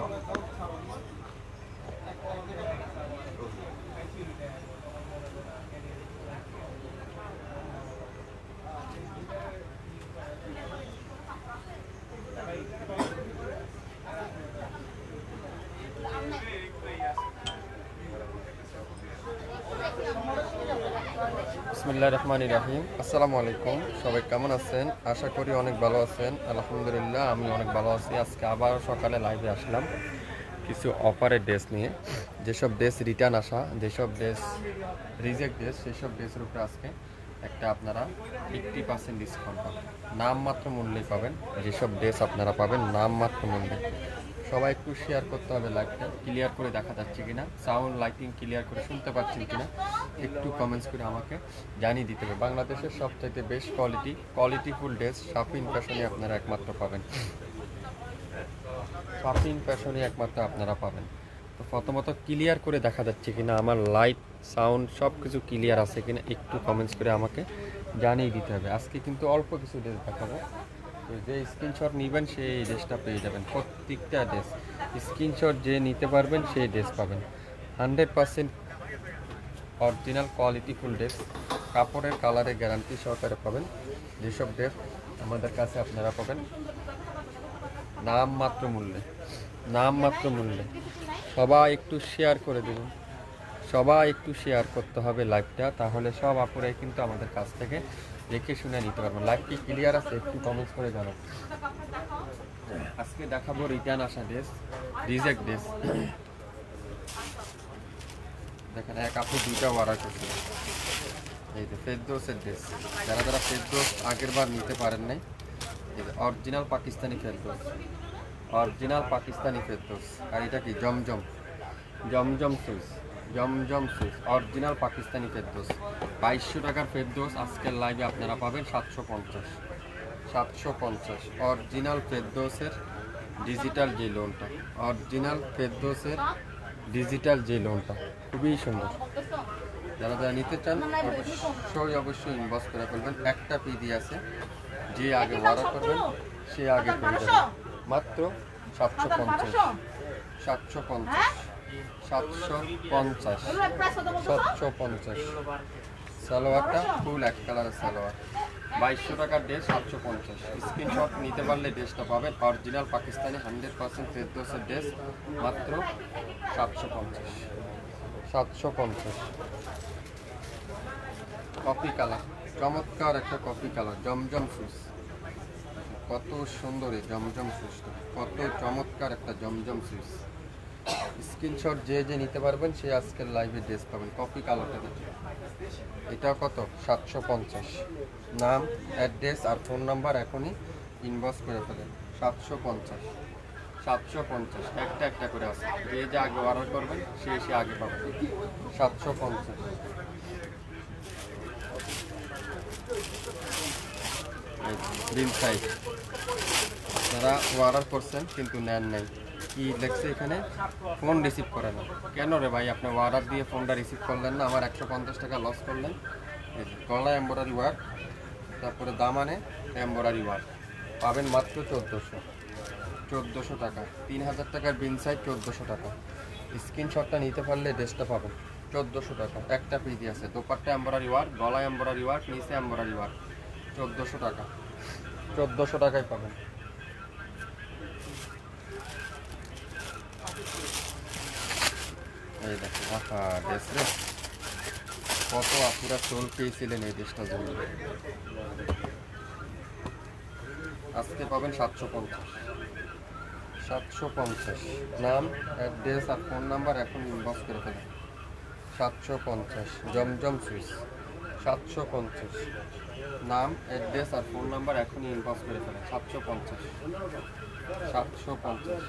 no, no, no. বিসমিল্লাহ রহমান রাহিম। আসসালামু আলাইকুম, সবাই কেমন আছেন? আশা করি অনেক ভালো আছেন। আলহামদুলিল্লাহ, আমি অনেক ভালো আছি। আজকে আবার সকালে লাইভে আসলাম কিছু অফারের ড্রেস নিয়ে। যেসব ড্রেস রিটার্ন আসা, যেসব ড্রেস রিজেক্ট ড্রেস সেসব ড্রেসের উপরে আজকে একটা আপনারা ফিফটি পার্সেন্ট ডিসকাউন্ট পাবেন। নামমাত্র মূল্যে পাবেন। যেসব ড্রেস আপনারা পাবেন, নামমাত্র মূল্যে। সবাই একটু শেয়ার করতে হবে লাইভটা ক্লিয়ার করে দেখা যাচ্ছে কিনা সাউন্ড লাইটিং ক্লিয়ার করে শুনতে পাচ্ছেন কিনা, একটু কমেন্টস করে আমাকে জানিয়ে দিতে হবে। বাংলাদেশের সবচাইতে বেস্ট কোয়ালিটি কোয়ালিটিফুল ড্রেস শাপিং ফ্যাশনে আপনারা একমাত্র পাবেন। শাপিং ফ্যাশনে একমাত্র আপনারা পাবেন। তো প্রথমত ক্লিয়ার করে দেখা যাচ্ছে কিনা, আমার লাইট সাউন্ড সব কিছু ক্লিয়ার আছে কিনা, একটু কমেন্টস করে আমাকে জানিয়ে দিতে হবে। আজকে কিন্তু অল্প কিছু ড্রেস দেখাবো। যে স্ক্রিনশট নেবেন, সেই ড্রেসটা পেয়ে যাবেন। প্রত্যেকটা ড্রেস। স্ক্রিনশট যে নিতে পারবেন, সেই ড্রেস পাবেন। Hundred percent original quality full dress কাপড়ের কালারের গ্যারান্টি সহকারে পাবেন। যেসব ড্রেস আমাদের কাছে আপনারা পাবেন। নাম মাত্র মূল্যে। নাম মাত্র মূল্যে। সবাই একটু শেয়ার করে দেবেন। সবাই একটু শেয়ার করতে হবে লাইভটা তাহলে সব আপুরাই কিন্তু আমাদের কাছ থেকে দেখে শুনে নিতে পারবেন লাইভ কি ক্লিয়ার আছে? একটু কমেন্টস করে জানো আজকে দেখাবো রিটার্ন আসা ড্রেস রিজেক্ট ড্রেস দেখেন, এক আপু দুইটা অর্ডার করছে এই যে ফেরদোসের ড্রেস যারা যারা ফেরদোস আগের বার নিতে পারেন নাই, এই যে অরিজিনাল পাকিস্তানি ফেরদোস। অরিজিনাল পাকিস্তানি ফেরদোস। আর এটা কি? Zamzam. Zamzam Swiss Zamzam Swiss original Pakistani Ferdous বাইশশো টাকার ফেরদোস আজকের লাইভে আপনারা পাবেন সাতশো পঞ্চাশ। সাতশো পঞ্চাশ অরিজিনাল ফেরদোসের ডিজিটাল যে লোনটা অরিজিনাল ফেরদোসের ডিজিটাল যে লোনটা খুবই সুন্দর। যারা যারা নিতে চান, অবশ্যই অবশ্যই ইনবক্স করে ফেলবেন। একটা পিডি আছে, যে আগে অর্ডার করবেন, সে আগে যাবেন মাত্র সাতশো পঞ্চাশ। সাতশো পঞ্চাশ। সাতশো পঞ্চাশ সাতশো পঞ্চাশ। সালোয়ারটা ফুল এক কালারের সালোয়ার। বাইশশো টাকার ড্রেস, সাতশো পঞ্চাশ। নিতে পারলে ড্রেসটা পাকিস্তানি হান্ড্রেড ড্রেস, মাত্র সাতশো পঞ্চাশ। সাতশো পঞ্চাশ। Coffee colour. চমৎকার একটা কফি কালার। জমজম সুস। কত সুন্দর জমজম সুসটা। কত চমৎকার একটা জমজম সুস। স্ক্রিনশট যে যে নিতে পারবেন সে আজকের লাইভে ড্রেস পাবেন। কপি কালারটা এটা কত? সাতশো পঞ্চাশ। নাম অ্যাড্রেস আর ফোন নাম্বার এখনই ইনবক্স করে ফেলেন। সাতশো পঞ্চাশ। সাতশো পঞ্চাশ। একটা একটা করে আসে যে যে আগে অর্ডার করবেন, সে সে আগে পাবেন সাতশো পঞ্চাশ। বিল সাইজ যারা অর্ডার করছেন, কিন্তু নেন নাই। কি লেখছে এখানে? ফোন রিসিভ করে না কেন রে ভাই আপনি অর্ডার দিয়ে ফোনটা রিসিভ করলেন না? আমার একশো পঞ্চাশ টাকা লস করলেন। গলা এম্বরারি ওয়ার্ক তারপরে দামানে এম্বরারি ওয়ার্ক পাবেন মাত্র চোদ্দোশো। চোদ্দোশো টাকা। তিন হাজার টাকার বিন সাইজ চোদ্দোশো টাকা। স্ক্রিনশটটা নিতে পারলে ড্রেসটা পাবেন। চোদ্দোশো টাকা। একটা পিজি আছে। দোপাট্টা এম্বরারি ওয়ার্ক গলা এম্বরারি ওয়ার্ক নিচে এম্বরারি ওয়ার্ক চোদ্দোশো টাকা। চোদ্দোশো টাকায় পাবেন। এই দেখো আহা ড্রেস রে কত আপুরা চোল পেয়েছিলেন এই ড্রেসটার জন্য আজকে পাবেন সাতশো পঞ্চাশ সাতশো পঞ্চাশ নাম অ্যাড্রেস আর ফোন নাম্বার এখন ইনবক্স করে ফেলেন সাতশো পঞ্চাশ জমজম সুইচ সাতশো পঞ্চাশ নাম অ্যাড্রেস আর ফোন নাম্বার এখনই ইনবক্স করে ফেলেন সাতশো পঞ্চাশ সাতশো পঞ্চাশ।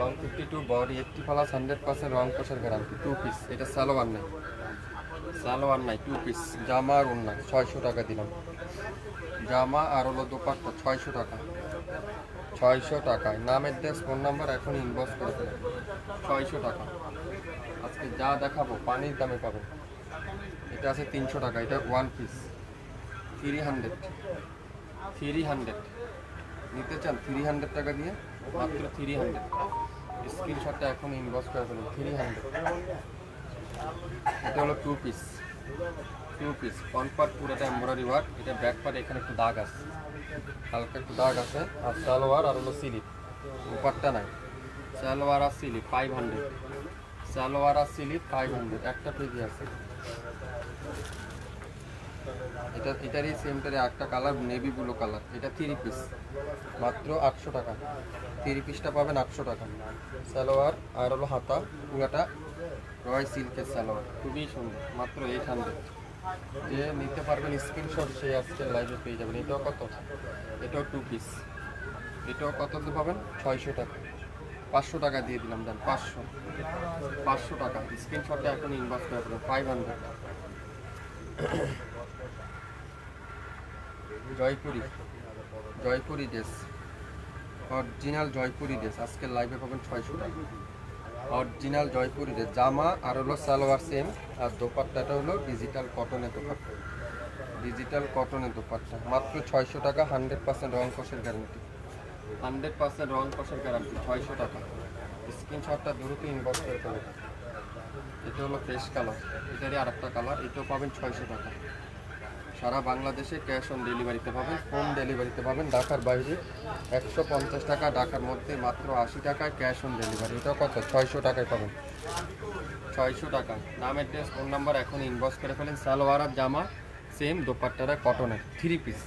Long fifty two body eighty plus hundred percent রং কোষের গ্যারান্টি টু পিস এটা সালোয়ার নাই। সালোয়ার নাই টু পিস জামা আর ওড়না, ছয়শো টাকা দিলাম। জামা আর হলো দোপাট্টা, ছয়শো টাকা। ছয়শো টাকায় নামের দেশ ফোন নাম্বার এখন ইনবক্স করে ফেলেন ছয়শো টাকা। আজকে যা দেখাবো, পানির দামে পাবেন এটা আছে তিনশো টাকা, এটা one piece three hundred three hundred নিতে চান থ্রি হান্ড্রেড টাকা দিয়ে মাত্র থ্রি হান্ড্রেড স্ক্রিনশটটা এখন ইনবক্স করে ফেলুন থ্রি হান্ড্রেড এটা হলো two piece two piece front part পুরোটা এমব্রয়ডারি ওয়ার্ক এটা ব্যাক পার্ট এখানে একটু দাগ আছে। হালকা একটু দাগ আছে, আর সালোয়ার, আর হলো স্লিপ উপরটা নাই। সালোয়ার আর স্লিপ ফাইভ হান্ড্রেড সালোয়ার আর স্লিপ ফাইভ হান্ড্রেড একটা পেজই আছে। এটা এটারই সেমটারে একটা কালার নেভি ব্লু কালার এটা থ্রি পিস মাত্র আটশো টাকা। থ্রি পিসটা পাবেন আটশো টাকা। সালোয়ার, আর হলো হাতা, পুরাটা রয় সিল্কের সালোয়ার। খুবই সুন্দর। মাত্র এইট হান্ড্রেড যে নিতে পারবেন স্ক্রিনশট সেই আজকে লাইভে পেয়ে যাবেন। এটাও কত? এটাও টু পিস এটাও কত দিয়ে পাবেন? ছয়শো টাকা। পাঁচশো টাকা দিয়ে দিলাম, দেন পাঁচশো। পাঁচশো টাকা। স্ক্রিনশটটা এখন ইনবক্স করে five hundred Jaipuri. Jaipuri dress original Jaipuri dress আজকে লাইভে পাবেন ছয়শো টাকা। অরিজিনাল জয়পুরি ড্রেস জামা আর হলো সালোয়ার সেম আর দোপাট্টাটা হলো ডিজিটাল কটনের দোপাট্টা। ডিজিটাল কটনের দোপাট্টা। মাত্র ছয়শো টাকা হান্ড্রেড পার্সেন্ট রং কষের গ্যারান্টি হান্ড্রেড পার্সেন্ট রং কষের গ্যারান্টি ছয়শো টাকা। স্ক্রিনশটটা দ্রুত ইনবক্স করে ফেলুন। এটা হলো ফ্রেশ কালার এটারই আর একটা কালার এটাও পাবেন ছয়শো টাকা। সারা বাংলাদেশে ক্যাশ অন ডেলিভারিতে পাবেন, হোম ডেলিভারিতে পাবেন ঢাকার বাইরে। একশো পঞ্চাশ টাকা, ঢাকার মধ্যে মাত্র আশি টাকায় ক্যাশ অন ডেলিভারি। এটা কত? ছয়শো টাকায় পাবেন। ছয়শো টাকা। নাম, অ্যাড্রেস, ফোন নাম্বার এখন ইনবক্স করে ফেলেন। সালোয়ার আর জামা সেম দোপাট্টারা কটনের three piece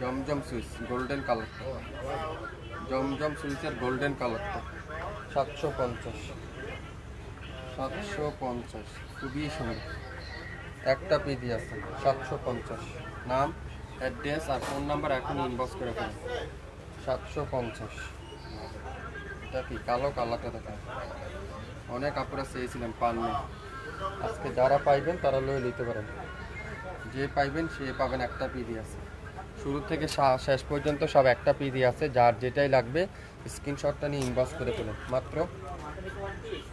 Zamzam Swiss golden কালারটা জমজম সুইচের গোল্ডেন কালারটা সাতশো পঞ্চাশ। সাতশো পঞ্চাশ। খুবই সুন্দর। একটা পিজি আছে, সাতশো পঞ্চাশ। নাম, অ্যাড্রেস আর ফোন নাম্বার এখন ইনবক্স করে ফেলুন। সাতশো পঞ্চাশ। এটা কি কালো কালারটা দেখা অনেক আপনারা চেয়েছিলেন পাননি। আজকে যারা পাইবেন তারা লয়ে নিতে পারেন। যে পাইবেন সে পাবেন একটা পিডি আছে। শুরু থেকে শেষ পর্যন্ত সব একটা পিডি আছে। যার যেটাই লাগবে স্ক্রিনশটটা নিয়ে ইনবক্স করে ফেলুন। মাত্র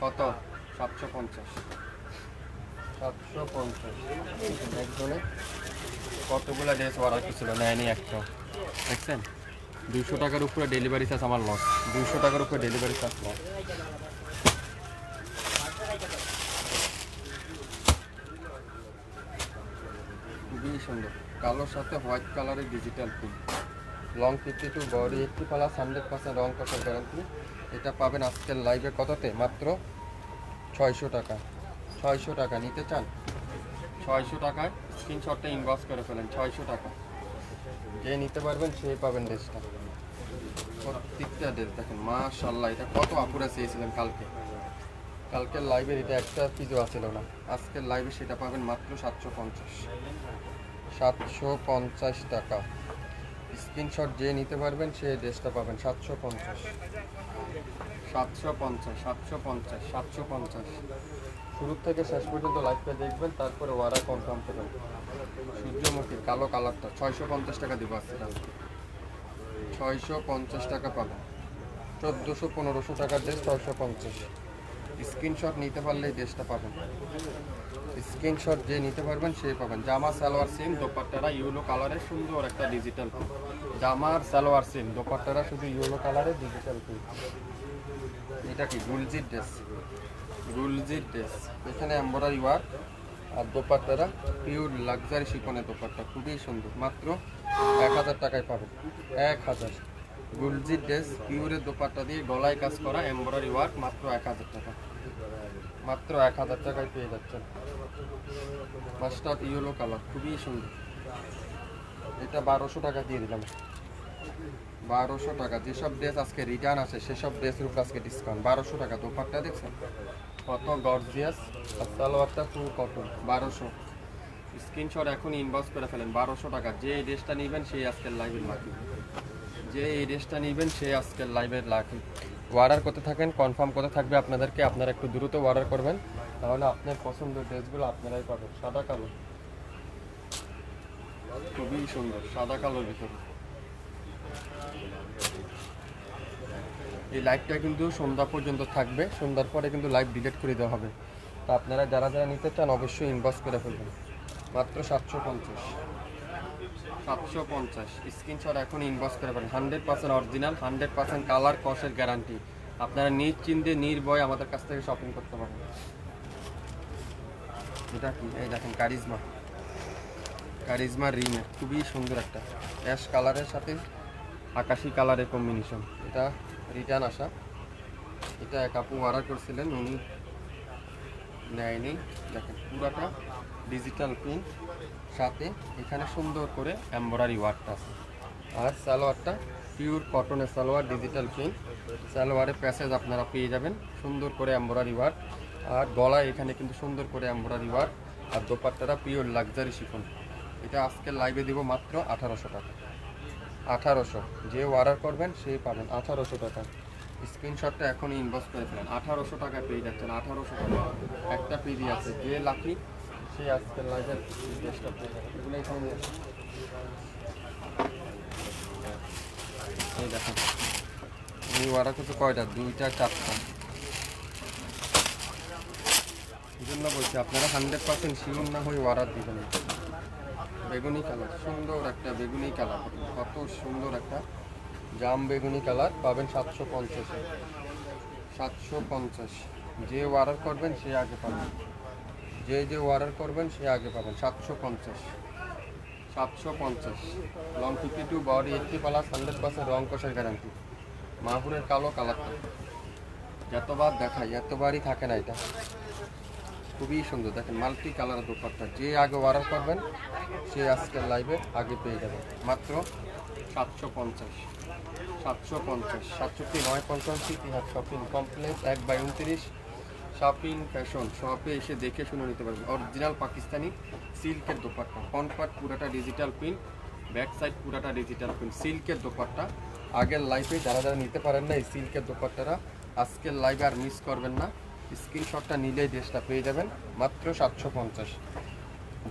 কত? সাতশো পঞ্চাশ। সাতশো পঞ্চাশ। একজনে কতগুলো ড্রেস অর্ডার করছিল? নেয়নি একটা দেখছেন? দুশো টাকার উপরে ডেলিভারি চার্জ আমার লস দুশো টাকার উপরে ডেলিভারি চার্জ লস খুবই সুন্দর। কালোর সাথে হোয়াইট কালারের digital print long fifty two body eighty plus hundred percent রং কষার গ্যারান্টি এটা পাবেন আজকের লাইভে কততে? মাত্র ছয়শো টাকা। ছয়শো টাকা নিতে চান? ছয়শো টাকায় স্ক্রিনশটটা ইনবক্স করে ফেলেন, ছয়শো টাকা। যে নিতে পারবেন সে পাবেন ড্রেসটা প্রত্যেকটা ড্রেস দেখেন মাশাল্লাহ এটা কত আপুরা চেয়েছিলেন কালকে। কালকের লাইভের এটা একটা পিজো আছিল না। আজকের লাইভে সেটা পাবেন মাত্র সাতশো পঞ্চাশ। সাতশো পঞ্চাশ টাকা। স্ক্রিনশট যে নিতে পারবেন সে ড্রেসটা পাবেন সাতশো পঞ্চাশ। সাতশো পঞ্চাশ সাতশো পঞ্চাশ সাতশো পঞ্চাশ। শুরু থেকে শেষ পর্যন্ত লাইভটা দেখবেন, তারপরে ওয়ারা কনফার্ম করবেন সূর্যমুখী কালো কালারটা ছয়শো পঞ্চাশ টাকা দিব আজকে। ছয়শো পঞ্চাশ টাকা পাবেন। চোদ্দোশো পনেরোশো টাকার ড্রেস ছয়শো পঞ্চাশ। স্ক্রিনশট নিতে পারলেই ড্রেসটা পাবেন। স্ক্রিনশট যে নিতে পারবেন, সে পাবেন। জামা, সালোয়ার সেম দোপাট্টারা ইউলো কালারের সুন্দর একটা ডিজিটাল জামার সালোয়ার সেম দোপাট্টারা শুধু ইউলো কালারের ডিজিটাল প্রিন্ট এটা কি? গুলজির ড্রেস গুলজির ড্রেস এখানে এম্বরারি ওয়ার্ক আর দোপাট্টারা পিওর লাক্সারি শিপনের দোপাট্টা। খুবই সুন্দর। মাত্র এক হাজার টাকায় পাবেন এক হাজার। গুলজির ড্রেস পিওরের দোপাট্টা দিয়ে গলায় কাজ করা এম্বরারি ওয়ার্ক মাত্র এক হাজার টাকা। মাত্র এক হাজার টাকায় পেয়ে যাচ্ছেন। মাস্টার্ড ইয়েলো কালার খুবই সুন্দর। এটা বারোশো টাকা দিয়ে দিলাম। বারোশো টাকা। যেসব ড্রেস আজকে রিটার্ন আছে সেসব ড্রেসের উপর আজকে ডিসকাউন্ট বারোশো টাকা দোপাট্টা, দেখছেন? কত গর্জিয়াস আর সালোয়ারটা ফুল কটন বারোশো। স্ক্রিনশট এখন ইনবক্স করে ফেলেন। বারোশো টাকা। যে ড্রেসটা নেবেন, সেই আজকের লাইভের লাকি যে এই ড্রেসটা নেবেন সেই আজকের লাইভের লাকি অর্ডার করতে থাকেন কনফার্ম করতে থাকবে আপনাদেরকে। আপনারা একটু দ্রুত অর্ডার করবেন। তাহলে আপনার পছন্দের ড্রেসগুলো আপনারাই পাবেন। সাদা কালো। খুবই সুন্দর। সাদা কালোর ভিতরে। এই লাইভটা কিন্তু সন্ধ্যা পর্যন্ত থাকবে। সন্ধ্যার পরে কিন্তু লাইভ ডিলিট করে দেওয়া হবে। তো আপনারা যারা যারা নিতে চান অবশ্যই ইনবক্স করে ফেলবেন। মাত্র সাতশো পঞ্চাশ। সাতশো পঞ্চাশ। স্ক্রিনশট এখন ইনবক্স করে পারেন hundred percent original hundred percent colour কসের guarantee আপনারা নিশ্চিন্তে, নির্ভয় আমাদের কাছ থেকে শপিং করতে পারেন এটা কি? এই দেখেন কারিজমা কারিজমা রিমের খুবই সুন্দর একটা। অ্যাশ কালারের সাথে আকাশি কালারের কম্বিনেশন এটা রিটার্ন আসা। এটা এক আপু অর্ডার করছিলেন, উনি নেয়নি। দেখেন, পুরাটা ডিজিটাল প্রিন্ট সাথে এখানে সুন্দর করে এমব্রয়ডারি ওয়ার্কটা আছে। আর সালোয়ারটা পিওর কটনের সালোয়ার ডিজিটাল প্রিন্ট সালোয়ারের প্যাসেজ আপনারা পেয়ে যাবেন। সুন্দর করে এমব্রয়ডারি ওয়ার্ক আর গলায় এখানে কিন্তু সুন্দর করে এমব্রয়ডারি ওয়ার্ক আর দোপাট্টাটা পিওর লাক্সারি শিফন এটা আজকে লাইভে দিব মাত্র আঠারোশো টাকা। আঠারোশো। যে অর্ডার করবেন সেই পাবেন আঠারোশো টাকা। স্ক্রিনশটটা এখনই ইনবক্স করে ফেলেন। আঠারোশো টাকায় পেয়ে যাচ্ছেন, আঠারোশো টাকা। একটা পিডি আছে, যে লাকি, সে আজকে লাইভের এখানে এই দেখেন। এই অর্ডার করতে কয়টা? দুইটা, চারটা। এই জন্য বলছি, আপনারা হান্ড্রেড পার্সেন্ট শিওর না হয়ে অর্ডার দিবেন। বেগুনি কালার, সুন্দর একটা বেগুনি কালার। কত সুন্দর একটা জাম বেগুনি কালার পাবেন সাতশো পঞ্চাশে সাতশো পঞ্চাশ। যে অর্ডার করবেন সে আগে পাবেন। যে যে অর্ডার করবেন সে আগে পাবেন। সাতশো পঞ্চাশ। সাতশো পঞ্চাশ। Long fifty two body eighty plus hundred percent রং কষার গ্যারান্টি মাহুরের কালো কালারটা। যতবার দেখায় এতবারই থাকে না এটা। খুবই সুন্দর। দেখেন মাল্টি কালার দোপাট্টা, যে আগে অর্ডার করবেন, সে আজকের লাইভে আগে পেয়ে যাবে মাত্র সাতশো পঞ্চাশ। সাতশো পঞ্চাশ, সাতষট্টি নয় পঞ্চাশ ইতিহাস শপিং কমপ্লেক্স এক বাই উনত্রিশ শপিং ফ্যাশন শপে এসে দেখে শুনে নিতে পারবেন। অরিজিনাল পাকিস্তানি সিল্কের দোপাট্টা। ফ্রন্ট পার্ট পুরাটা ডিজিটাল প্রিন্ট ব্যাক সাইড পুরাটা ডিজিটাল প্রিন্ট সিল্কের দোপাট্টা। আগের লাইফে যারা যারা নিতে পারেন না, এই সিল্কের দোপাট্টারা আজকের লাইভে আর মিস করবেন না। স্ক্রিনশটটা নিলেই ড্রেসটা পেয়ে যাবেন। মাত্র সাতশো পঞ্চাশ।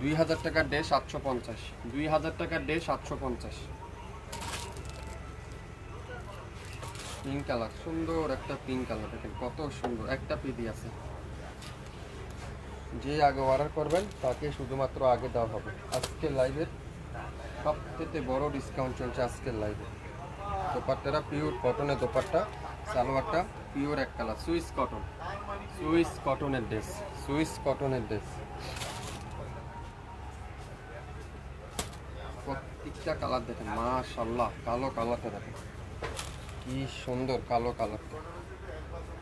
দুই হাজার টাকার ড্রেস সাতশো পঞ্চাশ। দুই হাজার টাকার ড্রেস সাতশো পঞ্চাশ। Pink colour. সুন্দর একটা পিঙ্ক কালার। দেখেন কত সুন্দর। একটা পিডি আছে। যে আগে অর্ডার করবেন, তাকে শুধুমাত্র আগে দেওয়া হবে। আজকের লাইভের সবথেকে বড় ডিসকাউন্ট চলছে আজকের লাইভে দোপাট্টারা পিওর কটনের দোপাট্টা, সালোয়ারটা পিওর এক কালার সুইস কটন সুইস কটনের ড্রেস, সুইস কটনের ড্রেস। প্রত্যেকটা কালার দেখেন মাশাল্লাহ কালো কালারটা দেখেন। কি সুন্দর কালো কালারটা।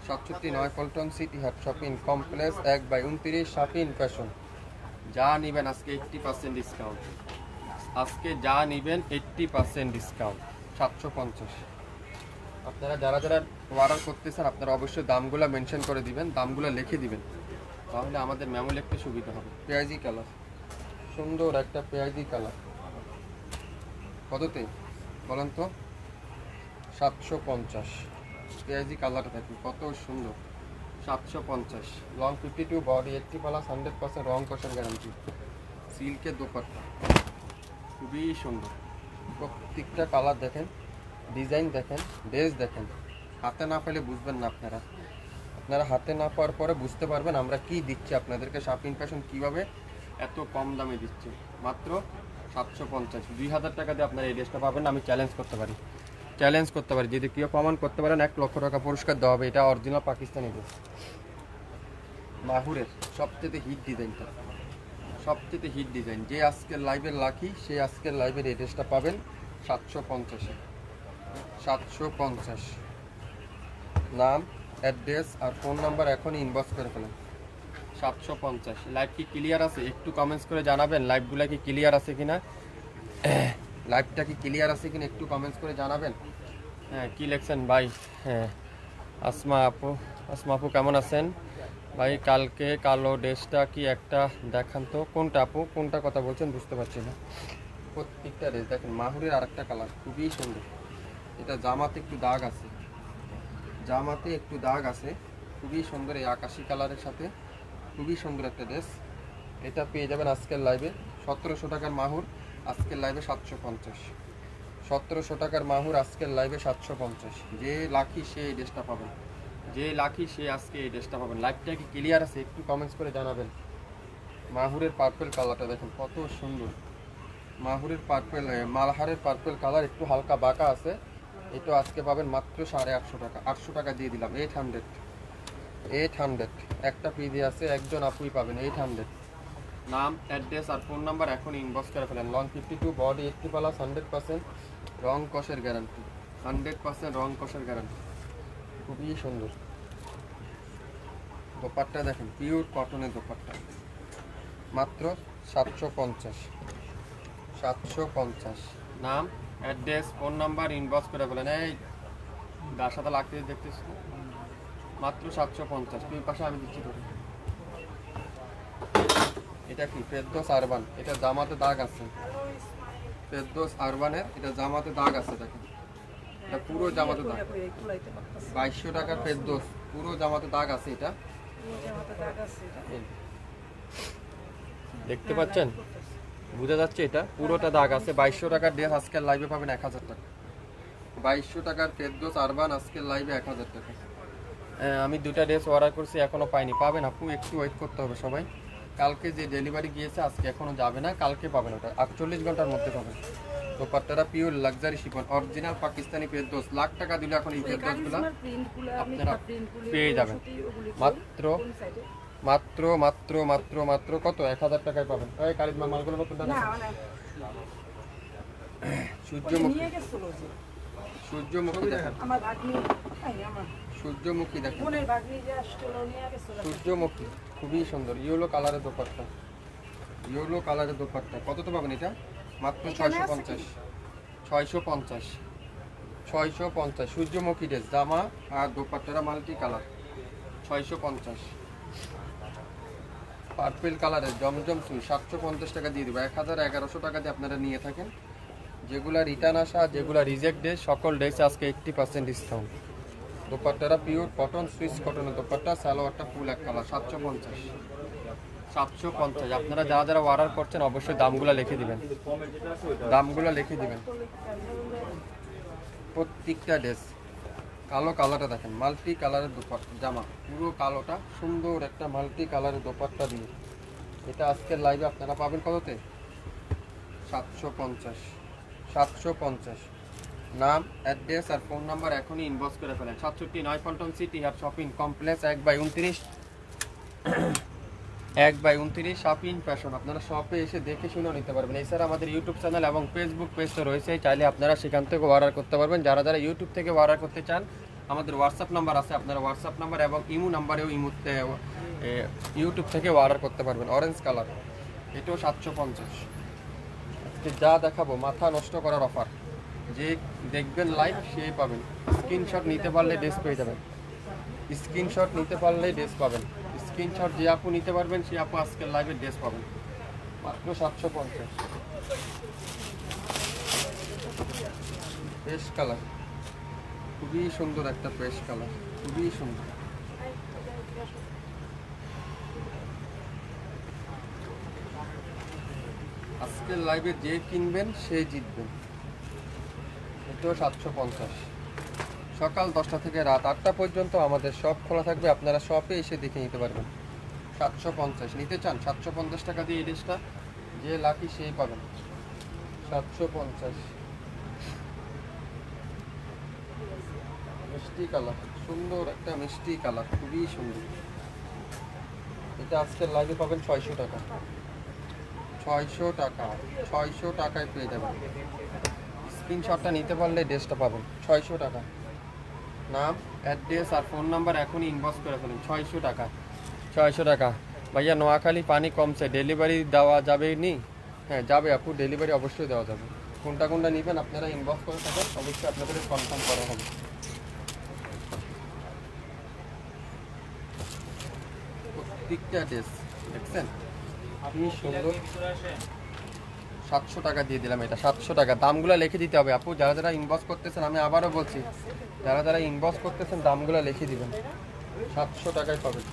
সাতষট্টি নয় পল্টন সিটি হাট শপিং কমপ্লেক্স, এক বাই উনত্রিশ, শপিং ফ্যাশন। যা নিবেন আজকে এইট্টি পার্সেন্ট ডিসকাউন্ট। আজকে যা নিবেন এইট্টি পার্সেন্ট ডিসকাউন্ট, সাতশো পঞ্চাশ। আপনারা যারা যারা অর্ডার করতেছেন, আপনারা অবশ্যই দামগুলো মেনশন করে দিবেন, দামগুলো লিখে দিবেন। তাহলে আমাদের মেমো লিখতে সুবিধা হবে। পেঁয়াজি কালার সুন্দর একটা পেঁয়াজি কালার কততে? বলেন তো। সাতশো পঞ্চাশ। পেঁয়াজি কালারটা দেখুন, কত সুন্দর। সাতশো পঞ্চাশ। Long fifty two body eighty plus hundred percent রং কষার গ্যারান্টি সিল্কের দোপাট্টা। খুবই সুন্দর। প্রত্যেকটা কালার দেখেন। ডিজাইন দেখেন ড্রেস দেখেন। হাতে না পেলে বুঝবেন না আপনারা। আপনারা হাতে না পাওয়ার পরে বুঝতে পারবেন আমরা কি দিচ্ছি আপনাদেরকে শপিং ফ্যাশন কীভাবে এত কম দামে দিচ্ছি। মাত্র সাতশো পঞ্চাশ। দুই হাজার টাকা দিয়ে আপনারা এই ড্রেসটা পাবেন, আমি চ্যালেঞ্জ করতে পারি। চ্যালেঞ্জ করতে পারি। যদি কেউ প্রমাণ করতে পারেন, এক লক্ষ টাকা পুরস্কার দেওয়া হবে। এটা অরিজিনাল পাকিস্তানি ড্রেস মাহুরের সবচেয়ে হিট ডিজাইনটা সবচেয়ে হিট ডিজাইন যে আজকের লাইভের লাকি সে আজকের লাইভের এই ড্রেসটা পাবেন সাতশো পঞ্চাশে। সাতশো পঞ্চাশ। নাম, অ্যাড্রেস আর ফোন নাম্বার এখনই ইনবক্স করে ফেলেন। সাতশো পঞ্চাশ। লাইভ কি ক্লিয়ার আছে? একটু কমেন্টস করে জানাবেন লাইভগুলো কি ক্লিয়ার আছে কিনা? লাইভটা কি ক্লিয়ার আছে কিনা একটু কমেন্টস করে জানাবেন। হ্যাঁ কী লেখছেন ভাই? হ্যাঁ আসমা আপু আসমা আপু কেমন আছেন? ভাই, কালকে কালো ড্রেসটা কি একটা? দেখান তো, কোনটা আপু? কোনটা কথা বলছেন বুঝতে পারছি না। প্রত্যেকটা ড্রেস, দেখেন, মাহুরের আরেকটা কালার খুবই সুন্দর। এটা জামাতে একটু দাগ আছে। জামাতে একটু দাগ আছে। খুবই সুন্দর এই আকাশি কালারের সাথে। খুবই সুন্দর একটা ড্রেস। এটা পেয়ে যাবেন আজকের লাইভে সতেরোশো টাকার মাহুর, আজকের লাইভে সাতশো পঞ্চাশ। সতেরোশো টাকার মাহুর, আজকের লাইভে সাতশো পঞ্চাশ। যে লাখি সে এই ড্রেসটা পাবেন। যে লাখি সে আজকে এই ড্রেসটা পাবেন। লাইভটা কি ক্লিয়ার আছে? একটু কমেন্টস করে জানাবেন। মাহুরের পার্পেল কালারটা দেখেন, কত সুন্দর। মাহুরের পার্পেল মালহারের পার্পেল কালার একটু হালকা বাঁকা আছে। এটা আজকে পাবেন মাত্র সাড়ে আটশো টাকা। আটশো টাকা দিয়ে দিলাম এইট হান্ড্রেড এইট হান্ড্রেড একটা পিজি আছে, একজন আপুই পাবেন এইট হান্ড্রেড নাম অ্যাড্রেস আর ফোন নাম্বার এখন ইনবক্স করে ফেলেন। Long fifty two body eighty plus hundred percent রং কষের গ্যারান্টি হান্ড্রেড পার্সেন্ট রং কষের গ্যারান্টি খুবই সুন্দর। দোপাট্টা দেখেন পিওর কটনের দোপাট্টা। মাত্র সাতশো পঞ্চাশ। সাতশো পঞ্চাশ। নাম অ্যাড্রেস ফোন নাম্বার ইনবক্স করে বলেন এই যার সাথে লাগতে দেখতেছ মাত্র সাতশো পঞ্চাশ। তুই পাশে আমি দিচ্ছি তোকে। এটা কি? ফেরদোস আরবান। এটা জামাতে দাগ আছে। ফেরদোস আরবানের এটা জামাতে দাগ আছে দেখেন। এটা পুরো জামাতে দাগ। বাইশশো টাকার ফেরদোস। পুরো জামাতে দাগ আছে এটা। দেখতে পাচ্ছেন? বুঝা যাচ্ছে এটা? পুরোটা দাগ আছে। বাইশশো টাকার ড্রেস আজকের লাইভে পাবেন এক হাজার টাকা। বাইশশো টাকার ফেরদোস আরবান আজকের লাইভে এক হাজার টাকা। আমি দুটা ড্রেস অর্ডার করছি এখনও পাইনি। পাবেন আপু একটু ওয়েট করতে হবে সবাই। কালকে যে ডেলিভারি গিয়েছে আজকে এখনও যাবে না কালকে পাবেন ওটা। আটচল্লিশ ঘণ্টার মধ্যে পাবেন। দোপাট্টাটা pure luxury chiffon original Pakistani Ferdous lakh টাকা দিলে এখন এই ফেরদোসগুলো আপনারা পেয়ে যাবেন। মাত্র মাত্র মাত্র মাত্র মাত্র কত? এক হাজার টাকায় পাবেন। এই কারিজমা মালগুলো নতুন টাকা সূর্যমুখী। সূর্যমুখী দেখেন। সূর্যমুখী দেখেন। সূর্যমুখী খুবই সুন্দর। ইয়েলো কালারের দোপাট্টা। ইয়েলো কালারের দোপাট্টা। কত তো পাবেন এটা? মাত্র ছয়শো পঞ্চাশ। ছয়শো পঞ্চাশ। ছয়শো পঞ্চাশ। সূর্যমুখী ড্রেস জামা আর দোপাট্টারা মাল্টি কালার ছয়শো পঞ্চাশ। পার্পেল কালারের জমজম সুই সাতশো পঞ্চাশ টাকা দিয়ে দেবো। এক হাজার এগারোশো টাকা দিয়ে আপনারা নিয়ে থাকেন। যেগুলা রিটার্ন আসা, যেগুলা রিজেক্ট ডে সকল ড্রেসে আজকে এইট্টি পার্সেন্ট ডিসকাউন্ট দোপাট্টারা পিওর কটন সুইস কটনের দোপাট্টা, সালোয়ারটা ফুল এক কালার সাতশো পঞ্চাশ। সাতশো পঞ্চাশ। আপনারা যারা যারা অর্ডার করছেন, অবশ্যই দামগুলো লিখে দিবেন। দামগুলো লিখে দিবেন। প্রত্যেকটা ড্রেস কালো কালারটা দেখেন, মাল্টি কালারের দোপাট্টা, জামা, পুরো কালোটা, সুন্দর একটা মাল্টি কালারের দোপাট্টা দিয়ে। এটা আজকের লাইভে আপনারা পাবেন কততে? সাতশো পঞ্চাশ সাতশো পঞ্চাশ। নাম অ্যাড্রেস আর ফোন নাম্বার এখনই ইনবক্স করে ফেলেন। সাতষট্টি নয় ফন্টন সিটি আর শপিং কমপ্লেক্স এক বাই উনত্রিশ। এক বাই উনত্রিশ শপিং ফ্যাশন। আপনারা শপে এসে দেখে শুনেও নিতে পারবেন। এছাড়া আমাদের ইউটিউব চ্যানেল এবং ফেসবুক পেজটা রয়েছে। চাইলে আপনারা সেখান থেকে অর্ডার করতে পারবেন। যারা যারা ইউটিউব থেকে অর্ডার করতে চান, আমাদের হোয়াটসঅ্যাপ নাম্বার আছে। আপনারা হোয়াটসঅ্যাপ নাম্বার এবং ইমো নাম্বারেও ইমুতে ইউটিউব থেকে অর্ডার করতে পারবেন। অরেঞ্জ কালার এটাও সাতশো পঞ্চাশ। আজকে যা দেখাবো, মাথা নষ্ট করার অফার যে দেখবেন লাইভ সেই পাবেন। স্ক্রিনশট নিতে পারলে ড্রেস পেয়ে যাবেন। স্ক্রিনশট নিতে পারলে ড্রেস পাবেন। স্ক্রিনশট যে আপু নিতে পারবেন, সেই আপু আজকের লাইভে ড্রেস পাবেন। মাত্র সাতশো পঞ্চাশ। পেস্ট কালার খুবই সুন্দর একটা পেস্ট কালার খুবই সুন্দর। আজকের লাইভে যে কিনবেন, সে জিতবেন। এটাও সাতশো পঞ্চাশ। সকাল দশটা থেকে রাত আটটা পর্যন্ত আমাদের শপ খোলা থাকবে। আপনারা শপে এসে দেখে নিতে পারবেন। সাতশো পঞ্চাশ। নিতে চান, সাতশো পঞ্চাশ টাকা দিয়ে এই ড্রেসটা যে লাকি সেই পাবেন। সাতশো পঞ্চাশ। মিষ্টি কালার সুন্দর একটা মিষ্টি কালার খুবই সুন্দর। এটা আজকের লাইভে পাবেন ছয়শো টাকা। ছয়শো টাকা। ছয়শো টাকায় পেয়ে যাবেন। স্ক্রিনশটটা নিতে পারলে ড্রেসটা পাবেন। ছয়শো টাকা। নাম অ্যাড্রেস আর ফোন নাম্বার এখনই ইনবক্স করে ফেলুন। ছয়শো টাকা। ছয়শো টাকা। ভাইয়া, নোয়াখালী পানি কমছে। ডেলিভারি দেওয়া যাবে নি হ্যাঁ যাবে আপু। ডেলিভারি অবশ্যই দেওয়া যাবে। কোনটা কোনটা নেবেন আপনারা ইনবক্স করে থাকেন। অবশ্যই আপনাদের কনফার্ম করা হবে। প্রত্যেকটা ড্রেস দেখছেন? কি সুন্দর। সাতশো টাকা দিয়ে দিলাম এটা, সাতশো টাকা। দামগুলো লিখে দিতে হবে। আপু, যারা যারা ইনবক্স করতেছেন, আমি আবারও বলছি, যারা যারা ইনবক্স করতেছেন, দামগুলো লিখে দিবেন। সাতশো টাকায় পাবেন।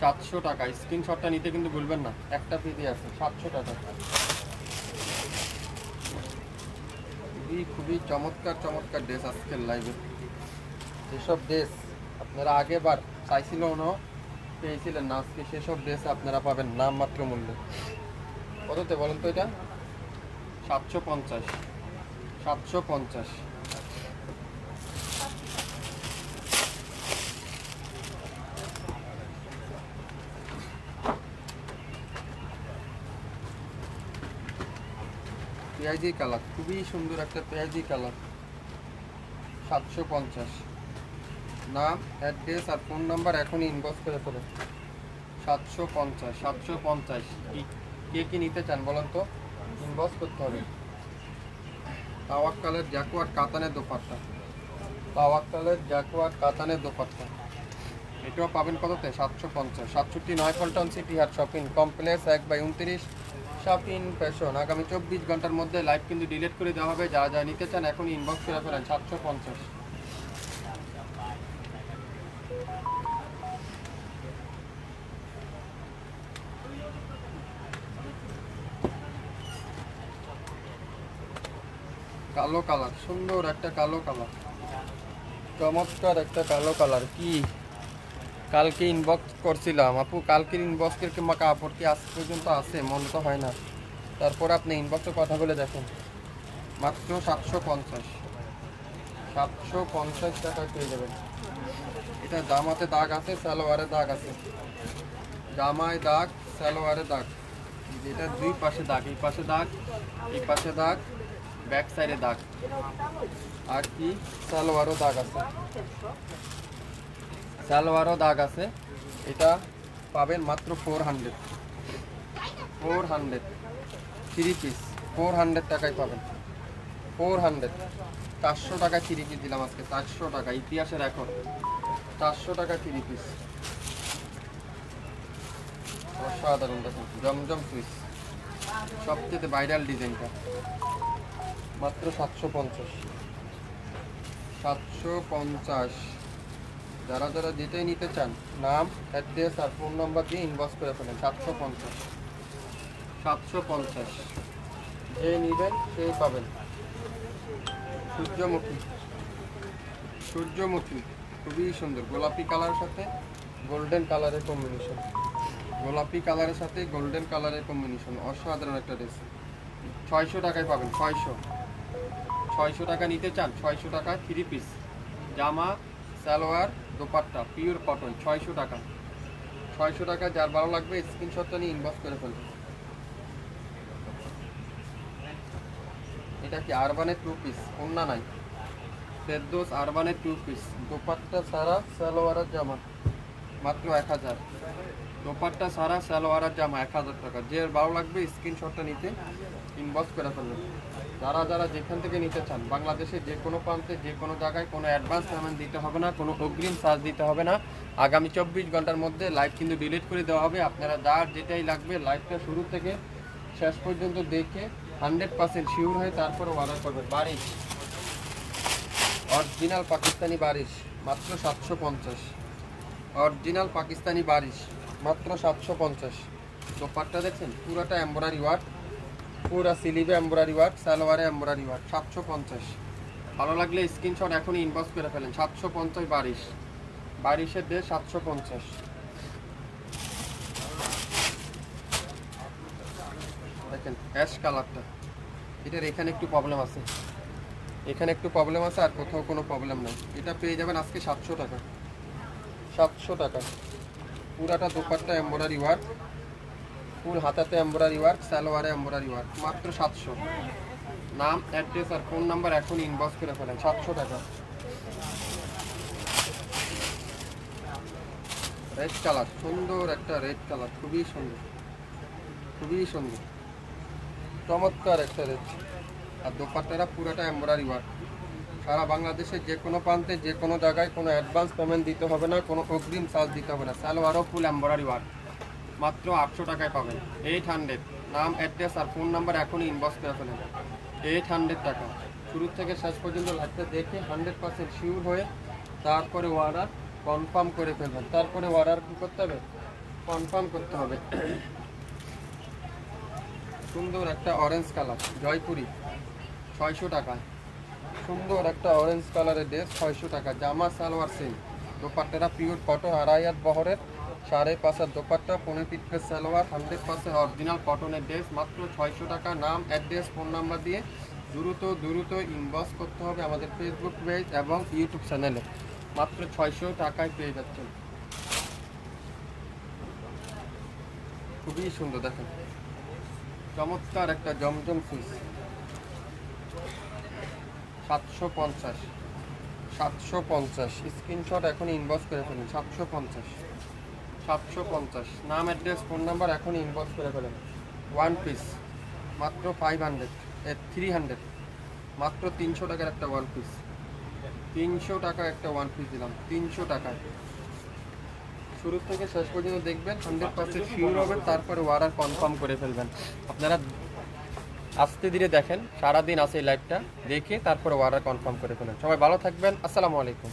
সাতশো টাকা। স্ক্রিনশটটা নিতে কিন্তু ভুলবেন না। একটা পিডি আছে, সাতশো টাকা। খুবই খুবই চমৎকার চমৎকার ড্রেস আজকের লাইভে যেসব ড্রেস আপনারা আগেবার চাইছিলেন না, পেয়েছিলেন না, আজকে সেসব ড্রেস আপনারা পাবেন নামমাত্র মূল্যে। কততে বলেন তো এটা? সাতশো পঞ্চাশ। সাতশো পঞ্চাশ। পেঁয়াজি কালার, খুবই সুন্দর একটা পেঁয়াজি কালার। সাতশো পঞ্চাশ। নাম, অ্যাড্রেস আর ফোন নাম্বার এখনই ইনবক্স করে ফেলো। সাতশো পঞ্চাশ সাতশো পঞ্চাশ। কি- কে নিতে চান বলেন তো? ইনবক্স করতে হবে। তাওয়াক্কালের জ্যাকুয়ার কাতানের দোপাট্টা। তাওয়াক্কালের জ্যাকুয়ার কাতানের দোপাট্টা। এটাও পাবেন কততে? সাতশো পঞ্চাশ। সাতষট্টি নয় পল্টন সিটি হাট শপিং কমপ্লেক্স এক বাই উনত্রিশ। শপিং ফ্যাশন আগামী চব্বিশ ঘণ্টার মধ্যে লাইভ কিন্তু ডিলিট করে দেওয়া হবে। যা যা নিতে চান এখন ইনবক্স করে ফেলেন। সাতশো পঞ্চাশ। কালো কালার, সুন্দর একটা কালো কালার। চমৎকার একটা কালো কালার, কি? কালকে ইনবক্স করছিলাম। আপু কালকের ইনবক্সের কিংবা কাপড় কি আজ পর্যন্ত আছে? মনে তো হয় না। তারপর আপনি ইনবক্সে কথা বলে দেখুন। মাত্র সাতশো পঞ্চাশ। সাতশো পঞ্চাশ টাকা পেয়ে যাবেন। এটা জামাতে দাগ আছে, সালোয়ারে দাগ আছে। জামায় দাগ, সালোয়ারে দাগ। এটা দুই পাশে দাগ, এই পাশে দাগ, এই পাশে দাগ। ব্যাক সাইডে দাগ। আর কি? সালোয়ারও দাগ আছে। সালোয়ারও দাগ আছে। এটা পাবেন মাত্র four hundred four hundred three piece four hundred টাকায় পাবেন। ফোর হান্ড্রেড চারশো টাকা থ্রি পিস দিলাম আজকে। চারশো টাকা। ইতিহাসের এখন চারশো টাকা থ্রি পিস অসাধারণ দেখুন। জমজম সুইচ সবচেয়ে ভাইরাল ডিজাইনটা মাত্র সাতশো পঞ্চাশ। সাতশো পঞ্চাশ। যারা যারা যেটাই নিতে চান, নাম, অ্যাড্রেস আর ফোন নাম্বার দিয়ে ইনবক্স করে ফেলেন। সাতশো পঞ্চাশ। সাতশো পঞ্চাশ। যে নেবেন সেই পাবেন। সূর্যমুখী। সূর্যমুখী। খুবই সুন্দর। গোলাপি কালারের সাথে গোল্ডেন কালারের কম্বিনেশন গোলাপি কালারের সাথে গোল্ডেন কালারের কম্বিনেশন অসাধারণ একটা ড্রেস ছয়শো টাকায় পাবেন, ছয়শো। ছয়শো টাকা নিতে চান, ছয়শো টাকা থ্রি পিস জামা, সালোয়ার, দোপাট্টা পিওর কটন ছয়শো টাকা। ছয়শো টাকা যার ভালো লাগবে স্ক্রিনশটটা নিয়ে ইনবক্স করে ফেলবে। এটা কি আরবানের টু পিস অন্য নাই? ফেরদোস আরবানের টু পিস দোপাট্টা সারা সালোয়ারের জামা। মাত্র এক হাজার। দোপাট্টা সারা সালোয়ারের জামা এক হাজার টাকা। যে ভালো লাগবে স্ক্রিনশটটা নিতে ইনবক্স করে ফেলবেন যারা যারা যেখান থেকে নিতে চান বাংলাদেশের যে কোনো প্রান্তে, যে কোনো জায়গায় কোনো অ্যাডভান্স পেমেন্ট দিতে হবে না, কোনো অগ্রিম চার্জ দিতে হবে না। আগামী চব্বিশ ঘণ্টার মধ্যে লাইভ কিন্তু ডিলিট করে দেওয়া হবে। আপনারা যার যেটাই লাগবে লাইভটা শুরু থেকে শেষ পর্যন্ত দেখে হান্ড্রেড পার্সেন্ট শিওর হয়ে তারপরে অর্ডার করবেন। বারিশ। অরিজিনাল পাকিস্তানি বারিশ, মাত্র সাতশো পঞ্চাশ। অরিজিনাল পাকিস্তানি বারিশ, মাত্র সাতশো পঞ্চাশ। দোপাট্টা দেখছেন? পুরোটা এম্ব্রয়ডারি ওয়ার্ক পুরো সিলিভে এম্ব্রয়ডারি ওয়ার্ক সালোয়ারে এম্ব্রয়ডারি ওয়ার্ক সাতশো পঞ্চাশ। ভালো লাগলে স্ক্রিনশট এখনই ইনবক্স করে ফেলেন, সাতশো পঞ্চাশ বারিশ। বারিশের ডে সাতশো পঞ্চাশ। দেখেন অ্যাশ কালারটা এটার এখানে একটু প্রবলেম আছে। এখানে একটু প্রবলেম আছে আর কোথাও কোনো প্রবলেম নাই। এটা পেয়ে যাবেন আজকে সাতশো টাকা। সাতশো টাকা। পুরাটা দোপাট্টা এম্ব্রয়ডারি ওয়ার্ক ফুল হাতাতে এম্ব্রয়ডারি ওয়ার্ক, সালোয়ারে এম্ব্রয়ডারি ওয়ার্ক, মাত্র সাতশো। নাম, অ্যাড্রেস আর ফোন নাম্বার এখন ইনবক্স করে ফেলেন, সাতশো টাকা। রেড কালার সুন্দর একটা রেড কালার খুবই সুন্দর খুবই সুন্দর। চমৎকার একটা রেড আর দোপাট্টারা পুরোটা এম্ব্রয়ডারি ওয়ার্ক। সারা বাংলাদেশের যে কোনো প্রান্তে, যে কোনো জায়গায় কোনো অ্যাডভান্স পেমেন্ট দিতে হবে না, কোনো অগ্রিম চার্জ দিতে হবে না। সালোয়ারও ফুল এম্ব্রয়ডারি ওয়ার্ক। মাত্র আটশো টাকায় পাবেন। এইট হান্ড্রেড নাম অ্যাড্রেস আর ফোন নাম্বার এখনই ইনবক্স করে ফেলেন এইট হান্ড্রেড টাকা। শুরু থেকে শেষ পর্যন্ত লাইফটা দেখে হান্ড্রেড পার্সেন্ট শিওর হয়ে তারপরে অর্ডার কনফার্ম করে ফেলবেন। তারপরে অর্ডার কী করতে হবে? কনফার্ম করতে হবে। সুন্দর একটা অরেঞ্জ কালার জয়পুরি, ছয়শো টাকায়। সুন্দর একটা অরেঞ্জ কালারের ড্রেস ছয়শো টাকা। জামা, সালোয়ার সেম দোপাট্টারা পিওর কটন আড়াই হাত বহরের। সাড়ে পাঁচ আর দোপাট্টা, পনেরো পিঠের সালোয়ার, হান্ড্রেড পার্সেন্ট অরিজিনাল কটনের ড্রেস মাত্র ছয়শো টাকা। নাম অ্যাড্রেস ফোন নাম্বার দিয়ে দ্রুত দ্রুত ইনবক্স করতে হবে আমাদের ফেসবুক পেজ এবং ইউটিউব চ্যানেলে মাত্র ছয়শো টাকায় পেয়ে যাচ্ছেন। খুবই সুন্দর, দেখেন। চমৎকার একটা জমজম সুইচ সাতশো পঞ্চাশ। সাতশো পঞ্চাশ। স্ক্রিনশট এখন ইনবক্স করে ফেলুন। সাতশো পঞ্চাশ। সাতশো পঞ্চাশ। নাম, অ্যাড্রেস, ফোন নাম্বার এখন ইনবক্স করে ফেলেন। ওয়ান পিস মাত্র ফাইভ হান্ড্রেড থ্রি হান্ড্রেড মাত্র তিনশো টাকার একটা ওয়ান পিস তিনশো টাকা একটা ওয়ান পিস দিলাম, তিনশো টাকায়। শুরু থেকে শেষ পর্যন্ত দেখবেন হান্ড্রেড পার্সেন্ট শিওর হবেন, তারপরে অর্ডার কনফার্ম করে ফেলবেন। আপনারা আস্তে ধীরে দেখেন, সারাদিন আছে এই লাইভটা দেখে তারপরে অর্ডার কনফার্ম করে ফেলেন। সবাই ভালো থাকবেন, আসসালামু আলাইকুম।